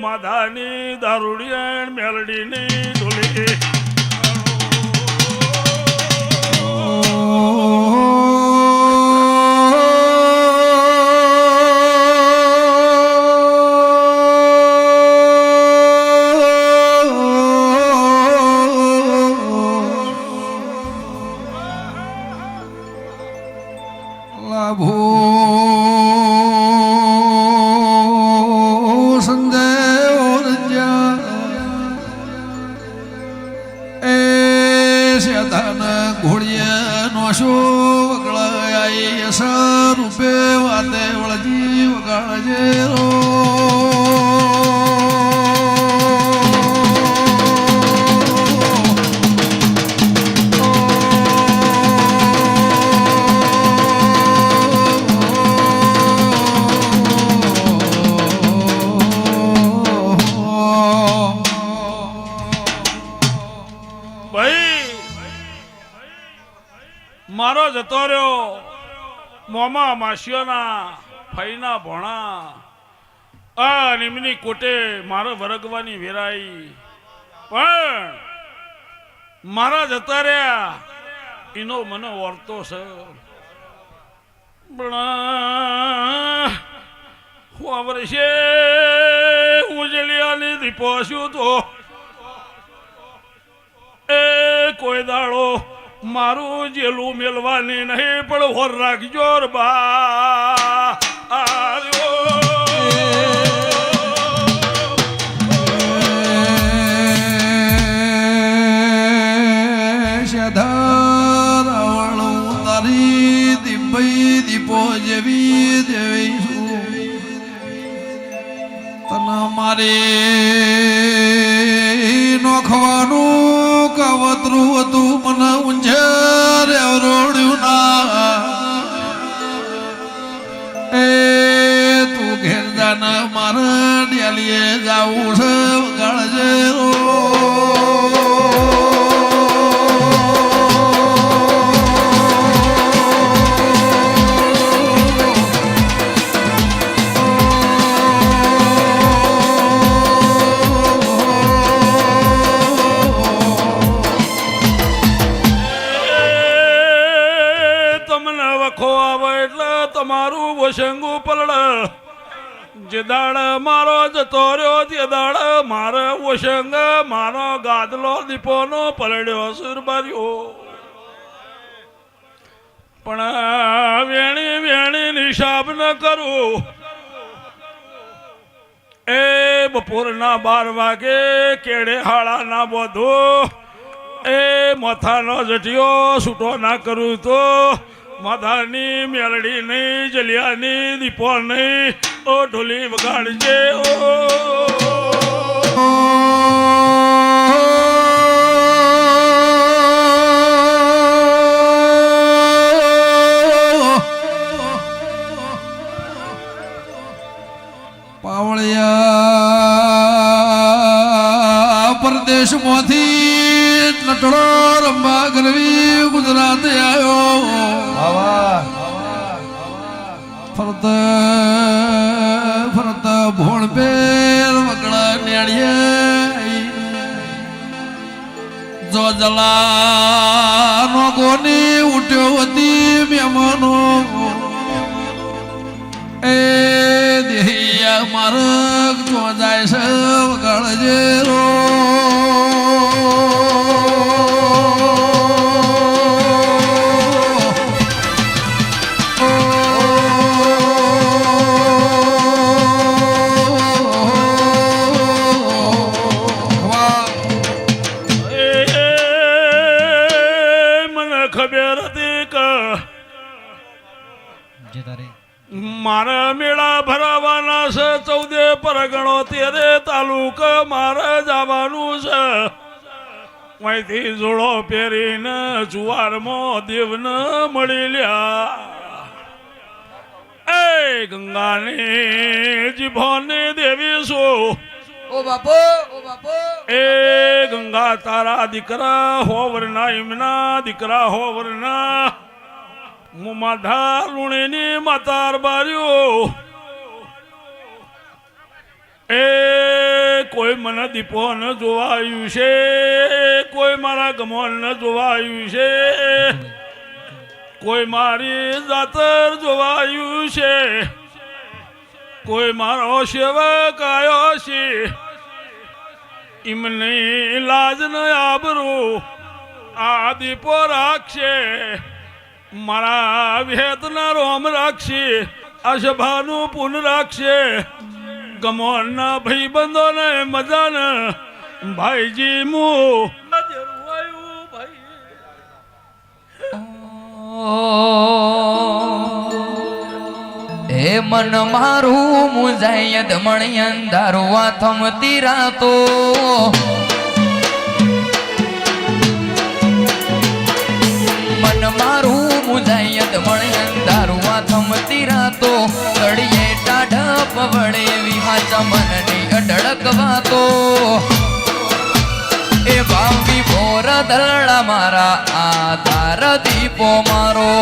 માધાની દારૂડિયણ મેલડીની ઢોલી શેતાન ઘોડિયા નો show વગળાય સ્વરૂપે વાતે વળજી વગાડજે row. જતો મોમા માસીઓના ફઈના ભોણા. આ નિમની કોટે મારો વરગવાની વેરાઈ. પણ મારા જતા રહ્યા એનો મને વર્તો છે. વર્ષે ઉજળિયાની દીપો છું તો? એ કોઈ દાડો મારું જેલું મેલવાની નહીં પણ હોર રાખજો બા. જતો તે દાડ મારે ઓશંગ મારો ગાદલો દીપોનો પલડ્યો સુર ભર્યો. પણ વેણી વેણી નિશાબ ન કરું. એ બપોરના બાર વાગે કેડે હાળાના બધો. એ મથાનો જટિયો છૂટો ના કરું તો માધાની મેલડી નહીં જલિયાની દીપો નહીં. ઓ ઢોલી વગાડજે ઓ. ચૌદે પરગણો તેરે તાલુક મારે જવાનું છે. અહીંથી જોડો પહેરીને જુવારમાં દેવને મળી લ્યા. એ ગંગાની જીભોની દેવી છું. ઓ બાપો ઓ બાપો. એ ગંગા તારા દીકરા હોવરના એમના દીકરા હોવરના. મુમાધા માધા લુણીની માતાર બાર્યો. એ કોઈ મને દીપો ન જોવાયું છે, કોઈ મારા ગમોન ન જોવાયું છે, કોઈ મારી જાતર જોવાયું છે, કોઈ મારો સેવક આવ્યો છે, એમની લાજ ન આબરું, આ દીપો રાખશે, મારા વેદના રોમ રાખશે અશભાનું પુન રાખશે ગમોના ભાઈ ને મજા ને ભાઈજી મુ હે મન મારું મુજાય ધમણી અંધારું આ થમતી રાતો. મન મારું મુજાય ધમણી અંધારું આ થમતી રાતો. વળે વિહાચા મનની અઢળક વાતો એ ભાવી ભોર દરડા મારા આધાર દીપો મારો.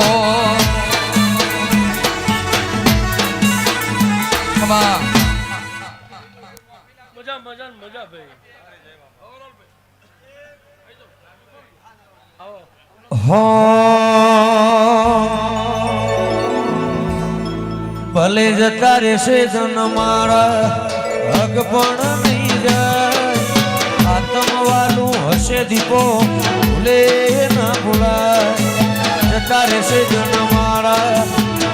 મજા મજા મજા ભાઈ. ભલે જતા રહેશે જન મારા હગ પણ નહીં જાય. આતમવાલું હશે દીપો, ભૂલે ના ભૂલાય. જતા રહેશે જન મારા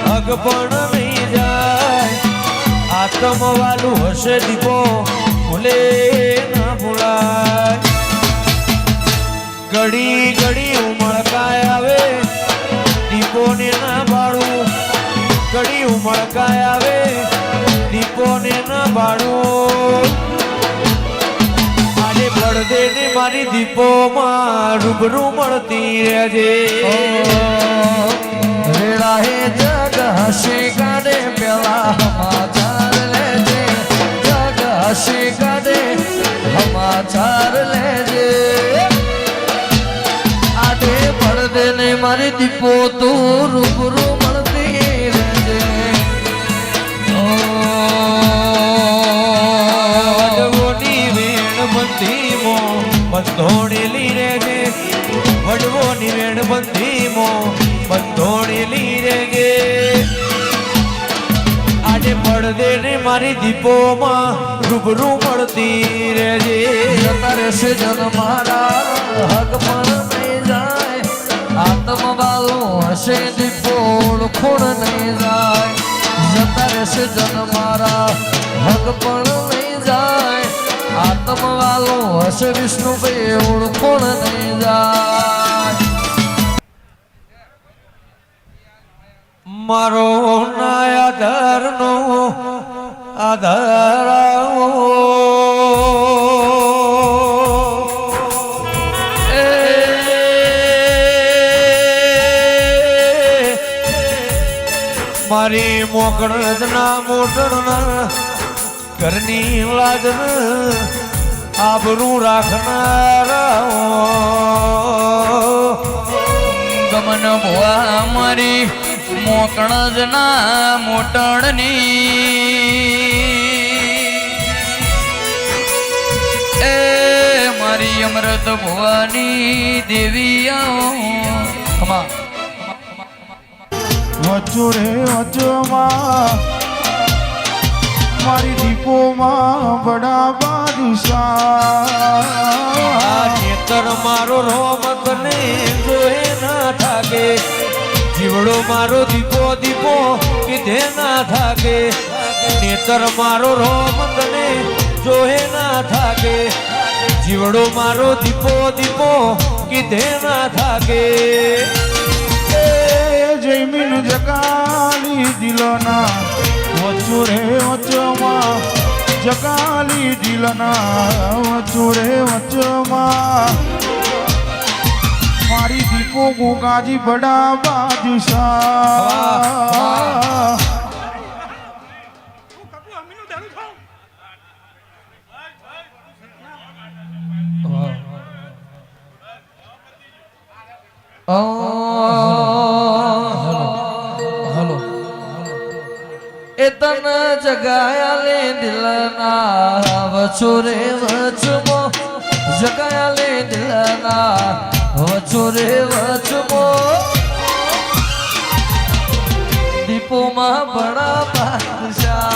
હગ પણ નહીં જાય. આતમવાલું હશે દીપો, ભૂલે ના ભૂલાય. ઘડી ઘડી ઉમળકાય આવે, દીપોને ના બાળું. ઘડી ઉમળકાય આવે દીપોને ન બાળું આજે પડદે ને મારી દીપોમાં રૂબરૂ મળતી રહેજે. રેડા હે જગ હસી મારી દીપોમાં રૂબરૂ મળતી રહેજે. જતા રહેશે જન મારા હક પણ નહીં જાય. આત્મવાલો હશે દીપો ઓળખોણ નહીં જાય. જતા રહેશે જન મારા હક પણ નહીં જાય. આત્મવાલો હશે વિષ્ણુભાઈ ઓળખોણ નહીં જાય. મારો ના આધારનો આધાર મારી મોકણ ના મોટણ ઘરની લાજન આબરું રાખનારા ગમન ભુવા મારી મોકણ જ ના મોટણની એ મારી અમૃત ભવાની દેવી વચ્ચો રે વચ્ચોમાં મારી દીપોમાં બડા બાદશાહ ખેતર મારો રોમ તને જોએ ના થાકે જીવડો મારો દીપો દીપો કીધે ના થાકે નેતર મારો રોમ તને જોહે ના થાકે. જીવડો મારો દીપો દીપો કીધે ના થાકે. એ જયમીન જગાલી દિલના વચ્ચો રે વચ્ચમાં. જગાલી દિલના વચ્ચો રે વચ્ચમાં. મારી દીપો ગોગાજી બડા બાદશાહ હલો એ તન જગાયા લે દિલના વચો રે વચમો. જગાયા લે દિલના વચો રે વચમો. દીપોમાં બડા બાદશાહ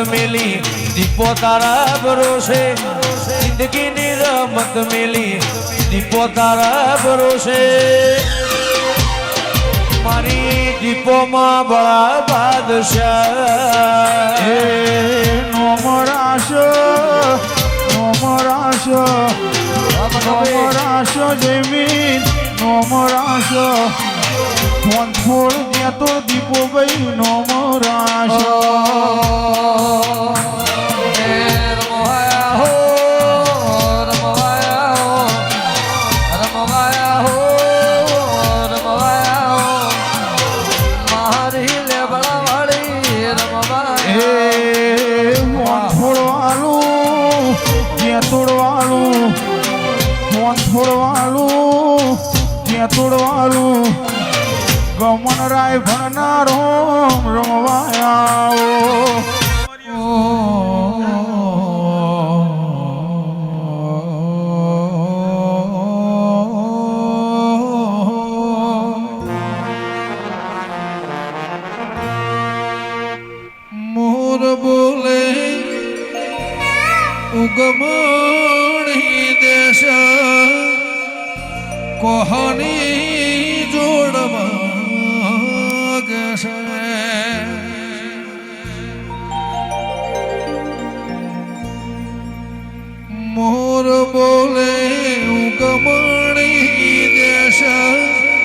રમત મેલી દીપો તારા ભરોસે જિંદગીની રમત મેલી દીપો તારા ભરોસે મારી દીપોમાં બળા બાદશાહ એ નોમરાશ નોમરાશ નોમરાશ જમીન નોમરાશ ફોન ફોડ ત્યાં તો દીપો ભાઈ નોમરાશ રમવાયા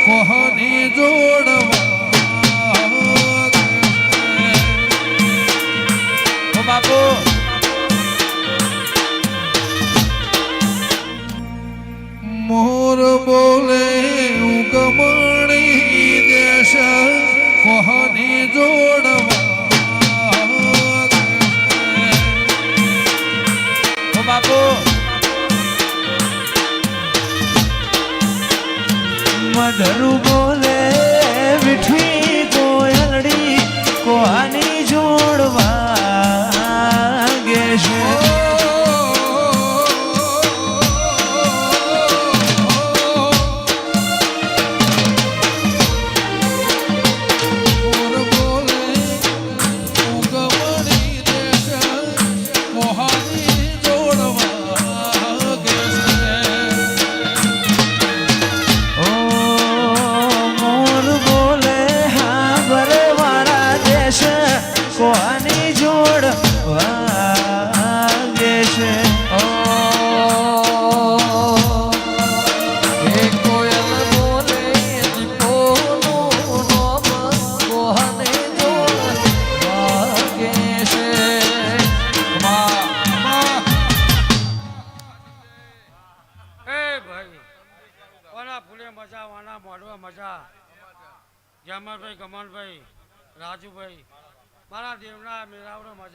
કોહની જોડવા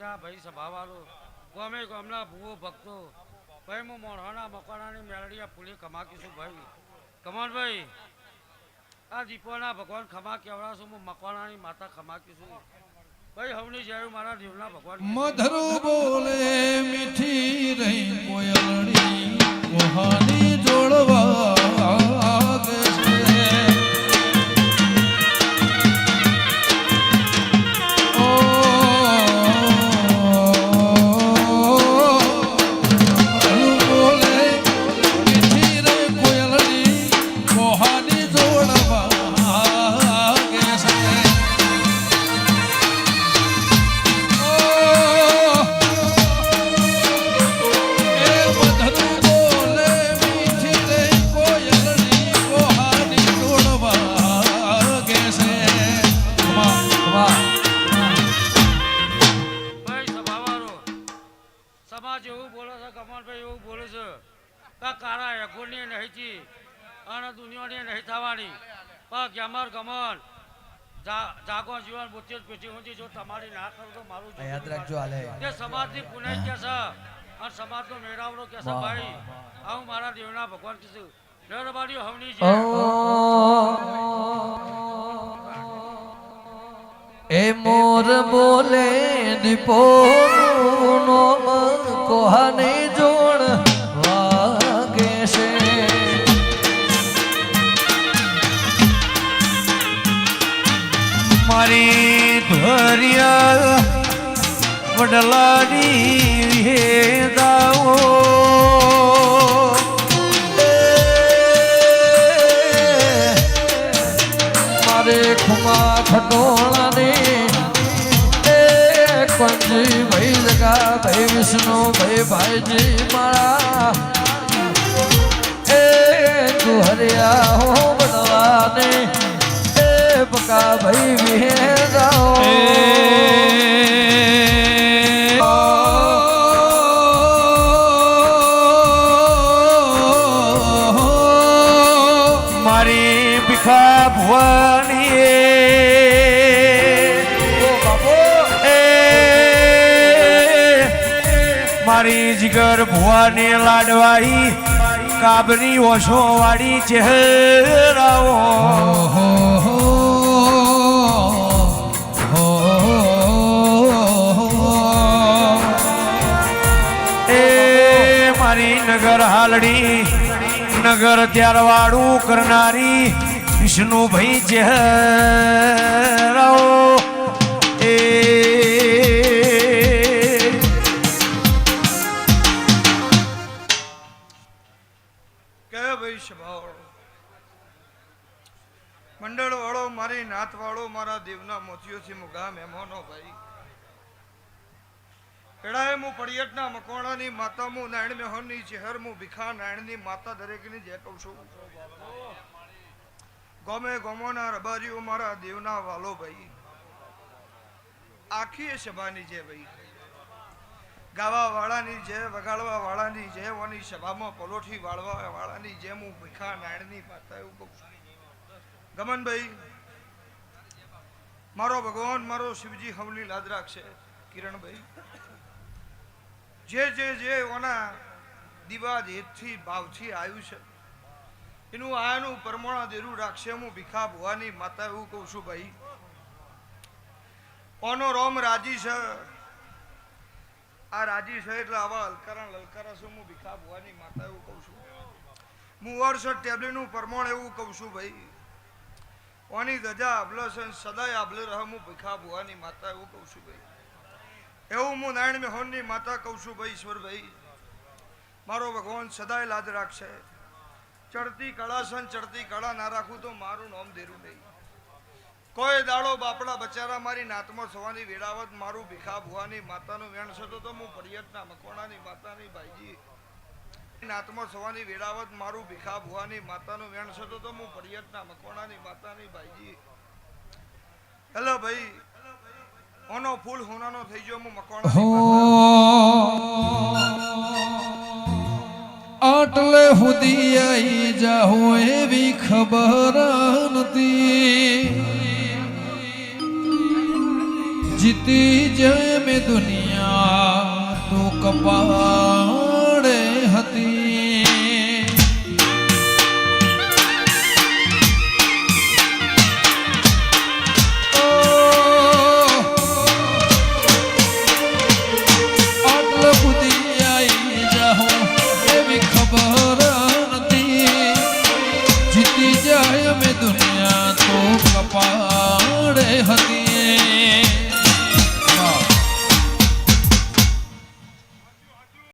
મજા ભાઈ સભાવાળો, ગમે ગમના ભૂવો ભક્તો ભાઈ હું મોઢાના મકવાણાની મેળડીયા ફૂલે ખમાકીશું ભાઈ કમનભાઈ આ દીપોના ભગવાન ખમા કેવડાશું હું મકવાણાની માતા ખમાકીશું ભાઈ, હવની જ્યારે મારા દેવના ભગવાન મધરો બોલે મીઠી રહી, કોયલડી, મોહાની જોડવા લાખો જીવન બુદ્ધિ પેટી ઊંચી જો તમારી ના કરું તો મારું યાદ રાખજો હાલે. તે સમાજની પુનઃ કે છે. અને સમાજનો મેળાવડો કે છે ભાઈ? આ હું મારા દેવના ભગવાન કીધું. નરબાડી હવની છે એ મોર બોલે દીપો વડલાની વેદાઓ મારે ખુમા ખટોળાને કંજી ભાઈ જગા ભાઈ વિષ્ણુ ભાઈ ભાઈજી મારા એ તું હરિયા હો બનવાને એ પકા ભાઈ વિહેરાઓ મારી મારી જીગર ભુવાની લાડવાઈ કાબરી ઓછો વાળી ચહેરાઓ. એ મારી નગર હાલડી નગર ત્યારવાળું કરનારી વિષ્ણુભાઈ ચહેરાઓ. એ મંડળ વાળો મારી નાથ વાળો મારા દેવના મોતીઓથી મુગા મહેમાનો ભાઈ. પેડાએ હું પડિયટના મકવાણાની માતા હું નાયણ મેહોનની ચહેર હું ભીખા નાયણની માતા દરેકની જે કહું છું. ગોમે ગોમોના રબારીઓ મારા દેવના વાલો ભાઈ. આખી એ સભાની જે ભાઈ. ગાવા વાળાની જે વગાડવા વાળાની જે, ઓની સભામાં પલોઠી વાળવા વાળાની જેમ હું ભીખા નાયણની માતા એવું કહું છું. ગમનભાઈ મારો ભગવાન, મારો શિવજી હવલી લાદ રાખશે કિરણભાઈ. જે જે જે ઓના દિવાદ હેતથી, ભાવથી આવ્યું છે, એનું આનું પરમોણા દેરું રાખશે, હું ભીખા ભુવાની માતા એવું કહું છું, ભાઈ. ઓનો રોમ રાજી છે. આ રાજી છે એટલે આવા હલકારા લલકારા છે, હું ભીખા ભુવાની માતા એવું કહું છું. હું વર્ષ ટેબલીનું પરમોણ એવું કહું છું, ભાઈ. ઓની ધજા આભલો છે સદાય આભલે રહે હું ભીખા ભુવાની માતા એવું કહું છું ભાઈ. એવું હું નારાયણ મેહોનની માતા કહું છું ભાઈ ઈશ્વરભાઈ મારો ભગવાન સદાય લાદ રાખશે. ચડતી કળા છે ચડતી કળા ના રાખું તો મારું નામ દેરું નહીં. કોઈ દાડો બાપડા બચારા મારી નાતમાં થવાની વેળાવત મારું ભીખા ભુવાની માતાનું વેણ છે તો હું પડિયતના મકવાણાની માતાની ભાઈજી નાતમાં સવાની વેળાવત મારું ભીખા ભુવાની માતાનું વેણ છે તો હું પડિયતના મકવાણાની માતાની ભાઈજી. હેલો ભાઈ, ઓનો ફૂલ હોનાનો થઈ ગયો, હું મકવાણા આટલે સુધી આઈ જાહો એવી ખબર નથી જીતી જાય મેં દુનિયા, તું કપાડે ती